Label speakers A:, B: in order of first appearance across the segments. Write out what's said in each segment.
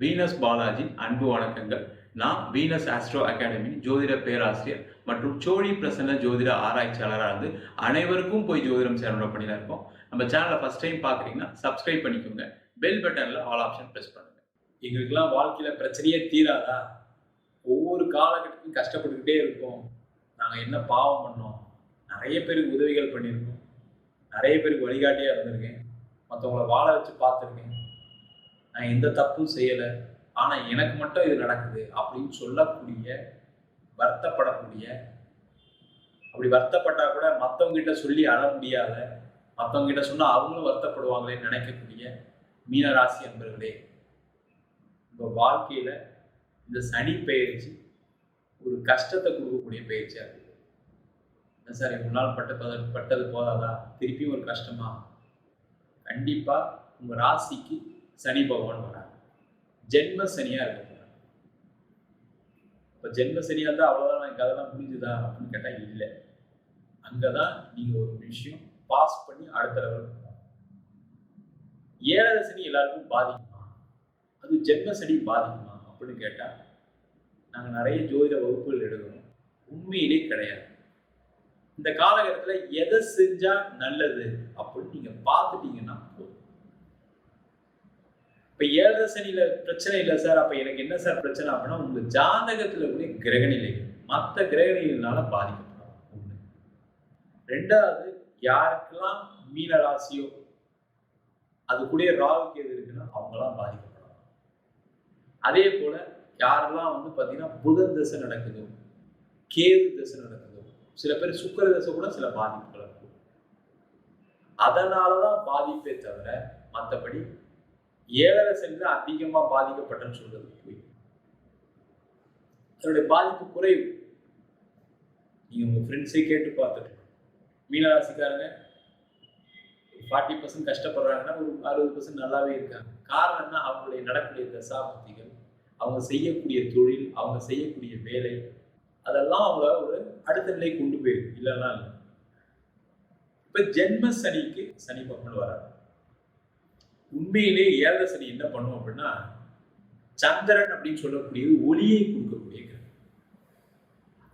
A: Venus Balaji அன்பு வணக்கங்கள். நான் வீனஸ் ஆஸ்ட்ரோ அகாடமி ஜோதிட பேராசிரியர் மற்றும் சோழி பிரசன்ன ஜோதிட ஆராய்ச்சியாளராக இருந்து அனைவருக்கும் போய் ஜோதிடம் சேரணும் பண்ணி தான் இருக்கோம். நம்ம சேனலை ஃபஸ்ட் டைம் பார்க்குறீங்கன்னா சப்ஸ்கிரைப் பண்ணிக்கோங்க. பெல் பட்டனில் ஆல் ஆப்ஷன் ப்ரெஸ் பண்ணுங்க.
B: எங்களுக்கெல்லாம் வாழ்க்கையில் பிரச்சனையே தீராதா? ஒவ்வொரு காலகட்டத்திலும் கஷ்டப்பட்டுக்கிட்டே இருக்கோம். நாங்கள் என்ன பாவம் பண்ணோம்? நிறைய பேருக்கு உதவிகள் பண்ணியிருக்கோம். நிறைய பேருக்கு வழிகாட்டியாக இருந்திருக்கேன். மற்றவங்கள வாழ வச்சு பார்த்துருக்கேன். நான் எந்த தப்பும் செய்யலை ஆனால் எனக்கு மட்டும் இது நடக்குது அப்படின்னு சொல்லக்கூடிய வருத்தப்படக்கூடிய அப்படி வருத்தப்பட்டா கூட மற்றவங்ககிட்ட சொல்லி அழ முடியாத மற்றவங்க கிட்ட அவங்களும் வருத்தப்படுவாங்களே நினைக்கக்கூடிய மீனராசி அன்பர்களே உங்கள் வாழ்க்கையில் இந்த சனி பயிற்சி ஒரு கஷ்டத்தை கொடுக்கக்கூடிய பயிற்சியாக இருக்குது என்ன சார் இவ்வளவு நாள் பட்ட பட்டது போதாதா? திருப்பியும் ஒரு கஷ்டமா? கண்டிப்பாக உங்கள் ராசிக்கு சனி பகவான் வராங்க ஜென்ம சனியா இருக்க இப்போ இப்ப ஜென்ம சனியா இருந்தா அவ்வளவுதான் எனக்கு அதெல்லாம் புரிஞ்சுதா அப்படின்னு கேட்டா இல்லை. அங்கதான் நீங்க ஒரு விஷயம் பாஸ் பண்ணி அடுத்த லெவல் ஏழரை சனி எல்லாருக்கும் பாதிக்குமா? அது ஜென்ம சனி பாதிக்குமா அப்படின்னு கேட்டா நாங்க நிறைய ஜோதிட வகுப்புகள் எடுக்கிறோம். உண்மையிலே கிடையாது. இந்த காலகட்டத்தில் எதை செஞ்சா நல்லது அப்படின்னு நீங்க பார்த்துட்டீங்கன்னா இப்ப ஏழரை சனியில பிரச்சனை இல்லை சார். அப்ப எனக்கு என்ன சார் பிரச்சனை அப்படின்னா உங்க ஜாதகத்துல கூட கிரகநிலை மற்ற கிரகநிலைகளால பாதிக்கப்படும். ரெண்டாவது யாருக்கெல்லாம் மீன ராசியோ அது கூட ராகுக்கு எது இருக்குன்னா அவங்களாம் பாதிக்கப்படும். அதே போல யாரெல்லாம் வந்து பாத்தீங்கன்னா புதன் தசை நடக்குதோ கேது தசை நடக்குதோ சில பேர் சுக்கர தசை கூட சில பாதிப்புகள் இருக்கும். அதனாலதான் பாதிப்பே தவிர மற்றபடி ஏழரை செல்ல அதிகமா பாதிக்கப்பட்டேன்னு சொல்றது போய் அதனுடைய பாதிப்பு குறைவு. நீங்க உங்க ஃப்ரெண்ட்ஸே கேட்டு பார்த்துட்டு மீனராசிக்காரங்க ஃபார்ட்டி பர்சன்ட் கஷ்டப்படுறாங்கன்னா ஒரு அறுபது பர்சன்ட் நல்லாவே இருக்காங்க. காரணம் என்ன? அவங்களுடைய நடக்கூடிய தசாபக்திகள் அவங்க செய்யக்கூடிய தொழில் அவங்க செய்யக்கூடிய வேலை அதெல்லாம் அவங்கள ஒரு அடுத்த நிலை கொண்டு போயிருக்கு இல்லைன்னா இல்லை. இப்போ ஜென்ம சனிக்கு சனி பகவான் வராங்க உண்மையிலே ஏழரை சனி என்ன பண்ணும் அப்படின்னா சந்திரன் அப்படின்னு சொல்லக்கூடியது ஒளியை கொடுக்கக்கூடிய கிரகம்.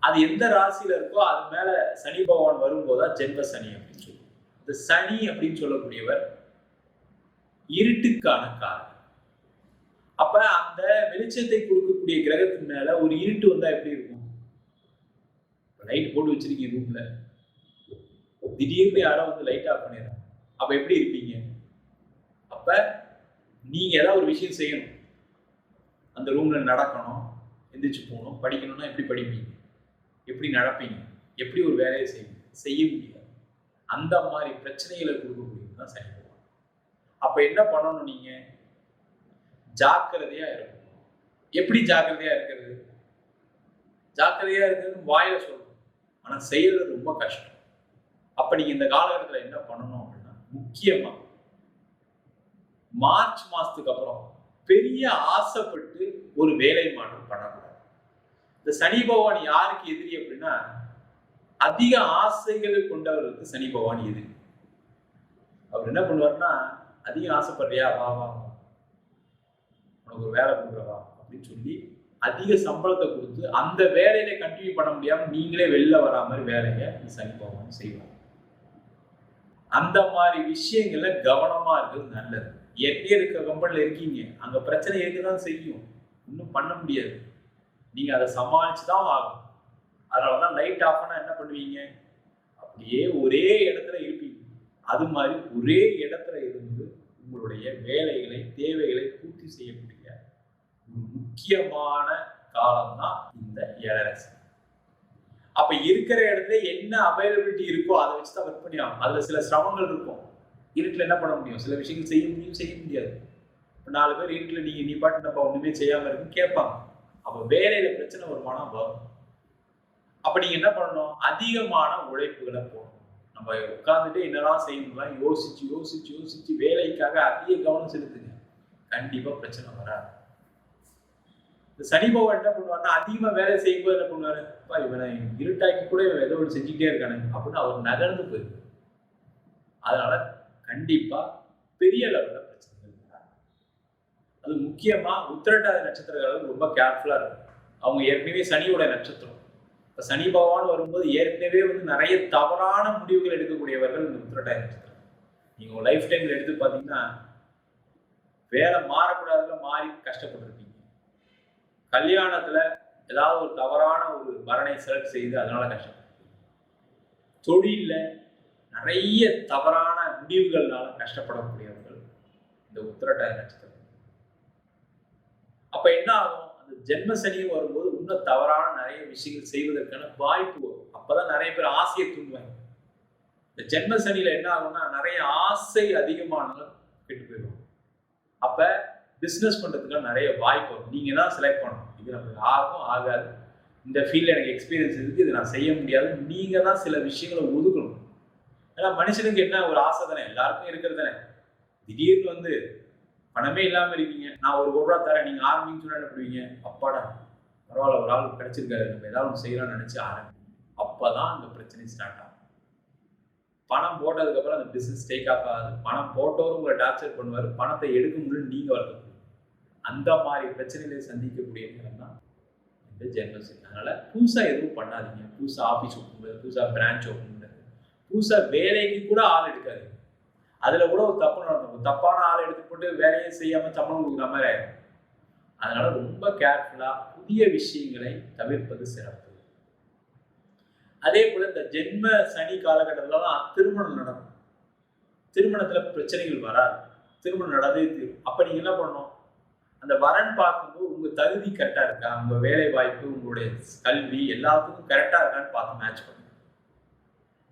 B: அது எந்த ராசியில இருக்கோ அது மேல சனி பகவான் வரும்போதான் ஜென்ம சனி அப்படின்னு சொல்லுவோம். இந்த சனி அப்படின்னு சொல்லக்கூடியவர் இருட்டுக்கான காரணம். அப்ப அந்த வெளிச்சத்தை கொடுக்கக்கூடிய கிரகத்தின் மேல ஒரு இருட்டு வந்தா எப்படி இருக்கும்? லைட் போட்டு வச்சிருக்கீங்க ரூம்ல திடீர்னு யாரோ வந்து லைட் ஆஃப் பண்ணிடுறாங்க. அப்ப எப்படி இருப்பீங்க? அப்ப நீங்க ஏதாவது ஒரு விஷயம் செய்யணும். அந்த ரூம்ல நடக்கணும் எந்திரிச்சு போகணும் படிக்கணும்னா எப்படி படிப்பீங்க? எப்படி நடப்பீங்க? எப்படி ஒரு வேலையை செய்வீங்க? செய்ய முடியாது. அந்த மாதிரி பிரச்சனைகளை கொடுக்கக்கூடியது தான் சனி பகவான். அப்ப என்ன பண்ணணும் நீங்க? ஜாக்கிரதையா இருக்கணும். எப்படி ஜாக்கிரதையா இருக்கிறது? ஜாக்கிரதையா இருக்கிறது வாயில சொல்லணும். ஆனா செய்யறது ரொம்ப கஷ்டம். அப்ப நீங்க இந்த காலகட்டத்தில் என்ன பண்ணணும் அப்படின்னா முக்கியமா மார்ச் மாசத்துக்கு அப்புறம் பெரிய ஆசைப்பட்டு ஒரு வேலை மாற்றம் பண்ணக்கூடாது. இந்த சனி பகவான் யாருக்கு எதிரி அப்படின்னா அதிக ஆசைகளை கொண்டவர்களுக்கு சனி பகவான் எதிரி. அவர் என்ன பண்ணுவார்னா அதிக ஆசைப்படுறியா? வா வா உனக்கு ஒரு வேலை கொடுக்குறவா அப்படின்னு சொல்லி அதிக சம்பளத்தை கொடுத்து அந்த வேலையில கண்டினியூ பண்ண முடியாம நீங்களே வெளில வரா மாதிரி வேலையை சனி பகவான் செய்வாங்க அந்த மாதிரி விஷயங்கள்ல கவனமா இருக்கிறது நல்லது. ஏற்கனவே இருக்க கம்பெனியில் இருக்கீங்க. அங்க பிரச்சனை இருக்குதான் செய்யும். ஒன்றும் பண்ண முடியாது. நீங்க அதை சமாளித்து தான் ஆகும் அதனாலதான் லைட் ஆஃப் ஆனால் என்ன பண்ணுவீங்க? அப்படியே ஒரே இடத்துல இருப்பீங்க. அது மாதிரி ஒரே இடத்துல இருந்து உங்களுடைய வேலைகளை தேவைகளை பூர்த்தி செய்யக்கூடிய ஒரு முக்கியமான காலம்தான் இந்த ஏழரை அப்ப இருக்கிற இடத்துல என்ன அவைலபிலிட்டி இருக்கோ அதை வச்சு தான் ஒர்க் பண்ணி ஆகும் அதுல சில சிரமங்கள் இருக்கும். இருட்டில் என்ன பண்ண முடியும்? சில விஷயங்கள் செய்ய முடியும் செய்ய முடியாது. இப்போ நாலு பேர் இருட்டில் நீங்கள் நீ பாட்டு நம்ம ஒன்றுமே செய்யாமல் இருக்குன்னு கேட்பாங்க. அப்போ வேலையில் பிரச்சனை வருமானம் வரும். அப்போ நீங்கள் என்ன பண்ணணும்? அதிகமான உழைப்புகளை போடணும். நம்ம உட்காந்துட்டு என்னெல்லாம் செய்யணும்லாம் யோசிச்சு யோசிச்சு யோசிச்சு வேலைக்காக அதிக கவனம் செலுத்துங்க. கண்டிப்பாக பிரச்சனை வராது. இந்த சனி பகவான் என்ன பண்ணுவாருன்னா அதிகமாக வேலை செய்யும்போது என்ன பண்ணுவாரு? அப்பா இவனை இருட்டாக்கி கூட இவன் ஏதோ ஒன்று செஞ்சுக்கிட்டே இருக்கானு அப்படின்னு அவர் நகர்ந்து போயிருக்கு அதனால கண்டிப்பா பெரிய லெவலில் பிரச்சனைகள் வராது. அது முக்கியமா உத்திரட்டாதி நட்சத்திரங்கள் ரொம்ப கேர்ஃபுல்லா இருக்கும். அவங்க ஏற்கனவே சனியோட நட்சத்திரம். இப்ப சனி பகவான் வரும்போது ஏற்கனவே வந்து நிறைய தவறான முடிவுகள் எடுக்கக்கூடியவர்கள் இந்த உத்திரட்டாதி நட்சத்திரம். நீங்க உங்க லைஃப் டைம்ல எடுத்து பாத்தீங்கன்னா வேலை மாறக்கூடாதுல மாறி கஷ்டப்பட்டிருப்பீங்க. கல்யாணத்துல ஏதாவது ஒரு தவறான ஒரு மரணை செலக்ட் செய்து அதனால கஷ்டப்பட்டிருப்பீங்க. தொழிலில் நிறைய தவறான முடிவுகள்னால கஷ்டப்படக்கூடியவர்கள் இந்த உத்திரட்டாதி நட்சத்திரம். அப்ப என்ன ஆகும்? அந்த ஜென்ம சனியும் வரும்போது இன்னும் தவறான நிறைய விஷயங்கள் செய்வதற்கான வாய்ப்பு வரும். அப்பதான் நிறைய பேர் ஆசையை தூண்டுவாங்க. இந்த ஜென்ம சனியில என்ன ஆகும்னா நிறைய ஆசை அதிகமானவங்க கெட்டு போயிடுவாங்க. அப்ப பிஸ்னஸ் பண்றதுக்குலாம் நிறைய வாய்ப்பு வரும். நீங்க தான் செலக்ட் பண்ணணும். இது நமக்கு ஆகும் ஆகாது. இந்த ஃபீல்ட்ல எனக்கு எக்ஸ்பீரியன்ஸ் இருக்கு இது நான் செய்ய முடியாது. நீங்க தான் சில விஷயங்களை ஒதுக்கணும். ஏன்னா மனுஷனுக்கு என்ன ஒரு ஆசை தானே? எல்லாருக்கும் இருக்கிறது தானே? திடீர்னு வந்து பணமே இல்லாமல் இருக்கீங்க. நான் ஒரு கோடி ரூபா தரேன் நீங்கள் ஆரம்பிங்க சொல்ல என்ன பண்ணுவீங்க? அப்பாடா பரவாயில்ல ஒரு ஆள் கிடைச்சிருக்காரு. நம்ம ஏதாவது ஒன்று செய்யலாம்னு ஆரம்பி அப்போ தான் அந்த பிரச்சனை ஸ்டார்ட் ஆகும். பணம் போட்டதுக்கப்புறம் அந்த பிஸ்னஸ் டேக் ஆஃப் ஆகாது. பணம் போட்டவரும் உங்களை டார்ச்சர் பண்ணுவார். பணத்தை எடுக்க முடியும் நீங்கள் வருத்தப்படுவீங்க அந்த மாதிரி பிரச்சனைகளை சந்திக்கக்கூடிய நேரம் தான் இந்த ஜென்மசனி அதனால் புதுசாக எதுவும் பண்ணாதீங்க. புதுசாக ஆஃபீஸ் ஓப்பன் புதுசாக பிரான்ச் ஓப்பன் புதுசாக வேலைக்கு கூட ஆள் எடுக்காது. அதில் கூட ஒரு தப்பு நடக்கும் தப்பான ஆள் எடுத்து போட்டு வேலையை செய்யாமல் சம்பளம் கொடுக்குற மாதிரி ஆயிடும். அதனால ரொம்ப கேர்ஃபுல்லாக புதிய விஷயங்களை தவிர்ப்பது சிறப்பு. அதே போல் இந்த ஜென்ம சனி காலகட்டத்திலலாம் திருமணம் நடக்கும். திருமணத்தில் பிரச்சனைகள் வராது. திருமணம் நடந்தே தீரும். அப்போ நீங்கள் என்ன பண்ணணும்? அந்த வரன் பார்க்கும்போது உங்கள் தகுதி கரெக்டாக இருக்கா? உங்கள் வேலை வாய்ப்பு உங்களுடைய கல்வி எல்லாத்துக்கும் கரெக்டாக இருக்கான்னு பார்த்து மேட்ச் பண்ணுங்க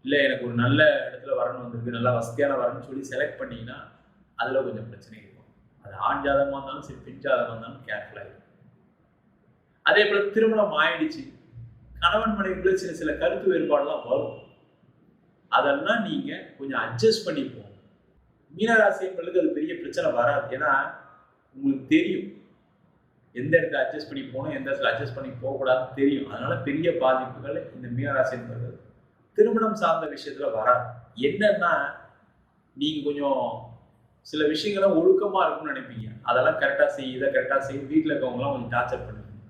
B: இல்லை எனக்கு ஒரு நல்ல இடத்துல வரணும் வந்திருக்கு நல்லா வசதியான வரணும்னு சொல்லி செலக்ட் பண்ணிங்கன்னா அதில் கொஞ்சம் பிரச்சனை இருக்கும். அது ஆண் ஜாதகமாக இருந்தாலும் சரி பெண் ஜாதகமாக இருந்தாலும் கேர்ஃபுல்லாக இருக்கும். அதே போல் திருமணம் ஆயிடுச்சு. கணவன் மனைவிக்குள்ள சில சில கருத்து வேறுபாடுலாம் வரும். அதெல்லாம் நீங்கள் கொஞ்சம் அட்ஜஸ்ட் பண்ணி போகணும். அது பெரிய பிரச்சனை வராது. ஏன்னா உங்களுக்கு தெரியும். எந்த இடத்துல அட்ஜஸ்ட் பண்ணி போகணும் எந்த இடத்துல அட்ஜஸ்ட் பண்ணி போகக்கூடாதுன்னு தெரியும். அதனால பெரிய பாதிப்புகள் இந்த மீனராசியங்களுக்கு திருமணம் சார்ந்த விஷயத்துல வராது. என்னன்னா நீங்க கொஞ்சம் சில விஷயங்கள்லாம் ஒழுக்கமா இருக்கும்னு நினைப்பீங்க. அதெல்லாம் கரெக்டா செய் இதை கரெக்டா செய் வீட்டுல இருக்கவங்கலாம் கொஞ்சம் டார்ச்சர் பண்ணுவீங்க.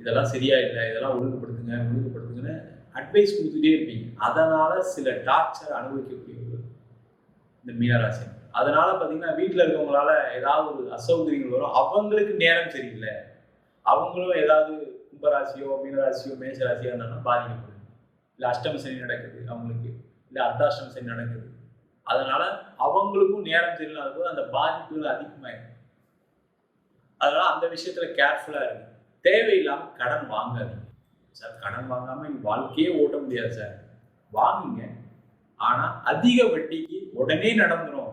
B: இதெல்லாம் சரியா இல்லை இதெல்லாம் ஒழுங்குபடுத்துங்க ஒழுங்குபடுத்துங்கன்னு அட்வைஸ் கொடுத்துட்டே இருப்பீங்க. அதனால சில டார்ச்சர் அனுபவிக்கக்கூடியவர்கள் இந்த மீனராசி. அதனால பார்த்தீங்கன்னா வீட்டில் இருக்கவங்களால ஏதாவது ஒரு அசௌகரியங்கள் வரும். அவங்களுக்கு நேரம் சரியில்லை. அவங்களும் ஏதாவது கும்பராசியோ மீனராசியோ மேஷராசியோ இருந்தாலும் பாதிக்கப்படும். இல்லை அஷ்டம சனி நடக்குது அவங்களுக்கு. இல்லை அர்த்தாஷ்டம சனி நடக்குது. அதனால அவங்களுக்கும் நேரம் சரியில்லாத போது அந்த பாதிப்புகள் அதிகமாயிடும். அதனால அந்த விஷயத்துல கேர்ஃபுல்லா இருக்கு தேவையில்லாம கடன் வாங்காதீங்க. சார் கடன் வாங்காம நீ வாழ்க்கையே ஓட்ட முடியாது சார். வாங்குங்க. ஆனா அதிக வட்டிக்கு உடனே நடந்துடும்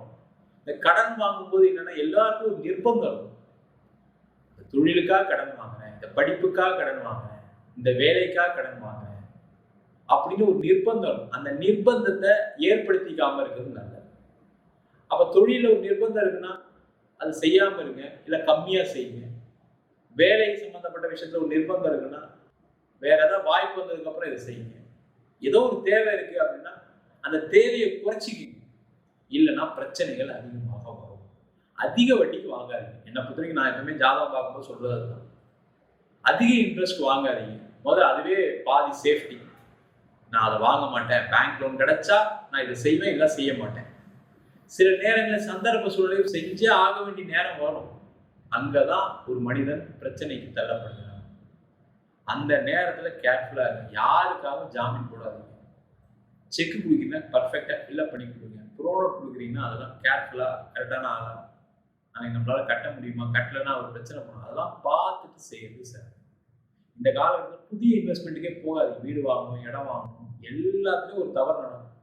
B: இந்த கடன் வாங்கும்போது என்னன்னா எல்லாருக்கும் ஒரு நிர்பந்தம். இந்த தொழிலுக்காக கடன் வாங்குறேன் இந்த படிப்புக்காக கடன் வாங்குறேன் இந்த வேலைக்காக கடன் வாங்குறேன். அப்படின்னு ஒரு நிர்பந்தம். அந்த நிர்பந்தத்தை ஏற்படுத்திக்காம இருக்கிறது நல்லது. அப்ப தொழில ஒரு நிர்பந்தம் இருக்குன்னா அது செய்யாம இருங்க இல்ல கம்மியா செய்யுங்க. வேலை சம்பந்தப்பட்ட விஷயத்துல ஒரு நிர்பந்தம் இருக்குன்னா வேற ஏதாவது வாய்ப்பு வந்ததுக்கு அப்புறம் இதை செய்யுங்க. ஏதோ ஒரு தேவை இருக்கு அப்படின்னா அந்த தேவையை குறைச்சிக்கிங்க. இல்லைன்னா பிரச்சனைகள் அதிகமாக வரும். அதிக வட்டிக்கு வாங்காதீங்க. என்னை பொறுத்த வரைக்கும் நான் எப்பவுமே ஜாதகம் பார்க்கும்போது சொல்றது அதுதான் அதிக இன்ட்ரெஸ்ட் வாங்காதீங்க. முதல்ல அதுவே பாதி சேஃப்டி நான் அதை வாங்க மாட்டேன். பேங்க் லோன் கிடைச்சா நான் இதை செய்வேன் இல்லை செய்ய மாட்டேன். சில நேரங்களில் சந்தர்ப்ப சூழலையும் செஞ்சே ஆக வேண்டிய நேரம் வரும். அங்கதான் ஒரு மனிதன் பிரச்சனைக்கு தள்ளப்படுகிறான். அந்த நேரத்தில் கேர்ஃபுல்லாக இருக்கு யாருக்காகவும் ஜாமீன் போடாதீங்க. செக் கொடுக்குறீங்கன்னா பர்ஃபெக்டாக ஃபில்அப் பண்ணி கொடுங்க. ப்ரோனோட் கொடுக்குறீங்கன்னா அதெல்லாம் கேர்ஃபுல்லாக கரெக்டான ஆகலாம் ஆனால் நம்மளால கட்ட முடியுமா? கட்டலைன்னா ஒரு பிரச்சனை பண்ணும் அதெல்லாம் பார்த்துட்டு செய்யறது சார். இந்த காலகட்டத்தில் புதிய இன்வெஸ்ட்மெண்ட்டுக்கே போகாது வீடு வாங்கணும் இடம் வாங்கணும். எல்லாத்துலயும் ஒரு தவறு நடக்கும்.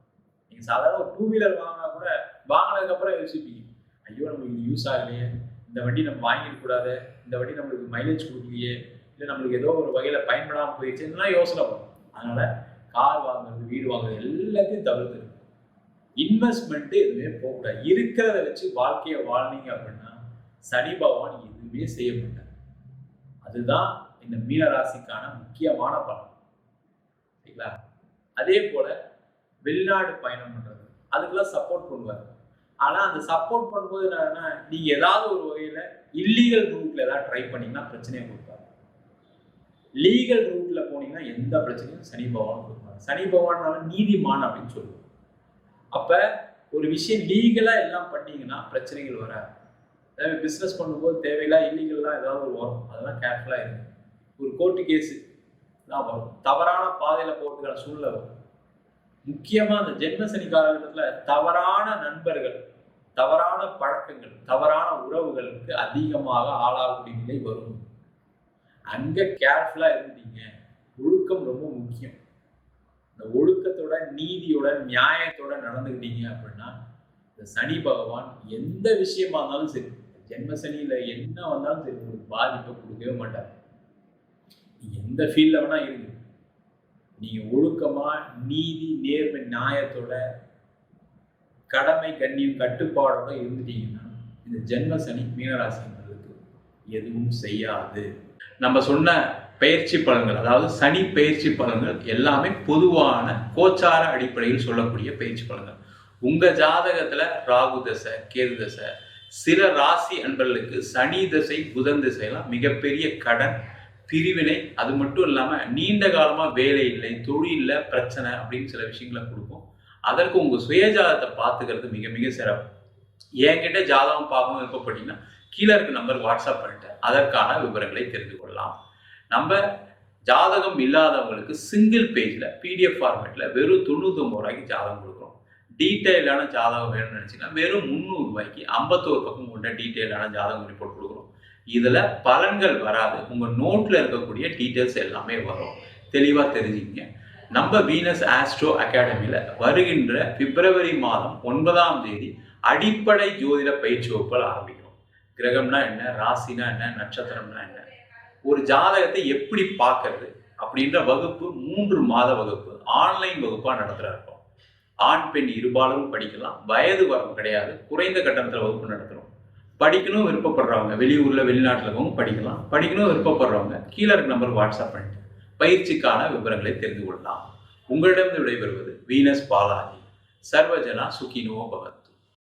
B: நீங்க சாதாரண ஒரு டூ வீலர் வாங்கினா கூட வாங்கினதுக்கு அப்புறம் யோசிப்பீங்க. ஐயோ நம்மளுக்கு இது யூஸ் ஆகலையே. இந்த வண்டி நம்ம வாங்கிடக்கூடாது இந்த வண்டி நம்மளுக்கு மைலேஜ் கொடுக்கலையே. இல்லை நம்மளுக்கு ஏதோ ஒரு வகையில பயன்படாமல் போயிடுச்சு இதெல்லாம் யோசனை வரும். அதனால கார் வாங்குறது வீடு வாங்குறது எல்லாத்தையும் தவிர்த்து இன்வெஸ்ட்மெண்ட் எதுவுமே போகக்கூடாது. இருக்கிறத வச்சு வாழ்க்கையை வாழ்னீங்க அப்படின்னா சனி பகவான் எதுவுமே செய்ய மாட்டார். அதுதான் இந்த மீனராசிக்கான முக்கியமான பலன். சரிங்களா? அதே போல வெளிநாடு பயணம் பண்றது. அதுக்கெல்லாம் சப்போர்ட் பண்ணுவார். ஆனா அந்த சப்போர்ட் பண்ணும்போது என்னன்னா நீங்க ஏதாவது ஒரு வகையில இல்லீகல் ரூட்ல ஏதாவது ட்ரை பண்ணீங்கன்னா பிரச்சனையை கொடுப்பாரு. லீகல் ரூட்ல போனீங்கன்னா எந்த பிரச்சனையும் சனி பகவான் கொடுப்பாரு. சனி பகவான்னால நீதிமான் அப்படின்னு சொல்லுவோம். அப்ப ஒரு விஷயம் லீகலா எல்லாம் பண்ணீங்கன்னா பிரச்சனைகள் வராது. அதாவது பிஸ்னஸ் பண்ணும்போது தேவையில்லா இல்லீகல்லாம் ஏதாவது ஒரு வரும். அதெல்லாம் கேர்ஃபுல்லா இருக்கும் ஒரு கோர்ட்டு கேஸு தான் வரும் தவறான பாதையில போகிறதுக்கான சூழ்நிலை வரும். முக்கியமா அந்த ஜென்ம சனி காலகட்டத்துல தவறான நண்பர்கள் தவறான பழக்கங்கள் தவறான உறவுகளுக்கு அதிகமாக ஆளாகக்கூடிய நிலை வரும். அங்க கேர்ஃபுல்லா இருந்தீங்க ஒழுக்கம் ரொம்ப முக்கியம். இந்த ஒழுக்கத்தோட நீதியோட நியாயத்தோட நடந்துக்கிட்டீங்க அப்படின்னா இந்த சனி பகவான் எந்த விஷயமா இருந்தாலும் சரி ஜென்ம சனியில என்ன வந்தாலும் சரி உங்களுக்கு பாதிப்பை கொடுக்கவே மாட்டார். எந்த ஃபீல்டில் வேணால் இருங்க நீங்கள் ஒழுக்கமாக நீதி நேர்மை நியாயத்தோட கடமை கண்ணியம் கட்டுப்பாடோட இருந்துட்டீங்கன்னா இந்த ஜென்ம சனி மீனராசிங்களுக்கு எதுவும் செய்யாது. நம்ம சொன்ன பயிற்சி பலன்கள் அதாவது சனி பயிற்சி பலன்கள் எல்லாமே பொதுவான கோச்சார அடிப்படையில் சொல்லக்கூடிய பயிற்சி பலன்கள். உங்க ஜாதகத்துல ராகு தசை கேது தசை சில ராசி அன்பர்களுக்கு சனி தசை புதன் திசையெல்லாம் மிகப்பெரிய கடன் பிரிவினை அது மட்டும் இல்லாமல் நீண்ட காலமாக வேலை இல்லை தொழிலில் பிரச்சனை அப்படின்னு சில விஷயங்களை கொடுக்கும். அதற்கு உங்கள் சுயஜாதத்தை பார்த்துக்கிறது மிக மிக சிறப்பு. என்கிட்ட ஜாதகம் பார்க்கணும் விருப்பப்பட்டீங்கன்னா கீழே இருக்க நம்பர் வாட்ஸ்அப் பண்ணிட்டு அதற்கான விவரங்களை தெரிந்து கொள்ளலாம். நம்ம ஜாதகம் இல்லாதவங்களுக்கு சிங்கிள் பேஜில் பிடிஎஃப் ஃபார்மேட்டில் வெறும் தொண்ணூத்தொம்பது ரூபாய்க்கு ஜாதகம் கொடுக்குறோம். டீட்டெயிலான ஜாதகம் வேணும்னு நினச்சிங்கன்னா வெறும் முந்நூறுரூவாய்க்கு ஐம்பத்தோரு பக்கம் கொண்ட டீட்டெயிலான ஜாதகம் ரிப்போர்ட் கொடுக்குறோம். இதில் பலன்கள் வராது. உங்கள் நோட்டில் இருக்கக்கூடிய டீட்டெயில்ஸ் எல்லாமே வரும். தெளிவாக தெரிஞ்சுங்க நம்ம வீனஸ் ஆஸ்ட்ரோ அகாடமியில் வருகின்ற பிப்ரவரி மாதம் ஒன்பதாம் தேதி அடிப்படை ஜோதிட பயிற்சி வகுப்புகள் ஆரம்பிக்கிறோம். கிரகம்னா என்ன? ராசினா என்ன? நட்சத்திரம்னா என்ன? ஒரு ஜாதகத்தை எப்படி பார்க்கறது? அப்படின்ற வகுப்பு மூன்று மாத வகுப்பு. ஆன்லைன் வகுப்பாக நடத்துற இருக்கோம் ஆண் பெண் இருபாலரும் படிக்கலாம். வயது வரம் கிடையாது. குறைந்த கட்டணத்தில் வகுப்பு நடத்துகிறோம் படிக்கணும் விருப்பப்படுறவங்க வெளியூரில் வெளிநாட்டில் இருக்கவங்க படிக்கலாம். படிக்கணும் விருப்பப்படுறவங்க கீழே இருக்க நம்பர் வாட்ஸ்அப் பண்ணிட்டு பயிற்சிக்கான விவரங்களை தெரிந்து கொள்ளலாம். உங்களிடம் விடைபெறுவது வீனஸ் பாலாஜி. சர்வஜனா சுகினோ பவத்.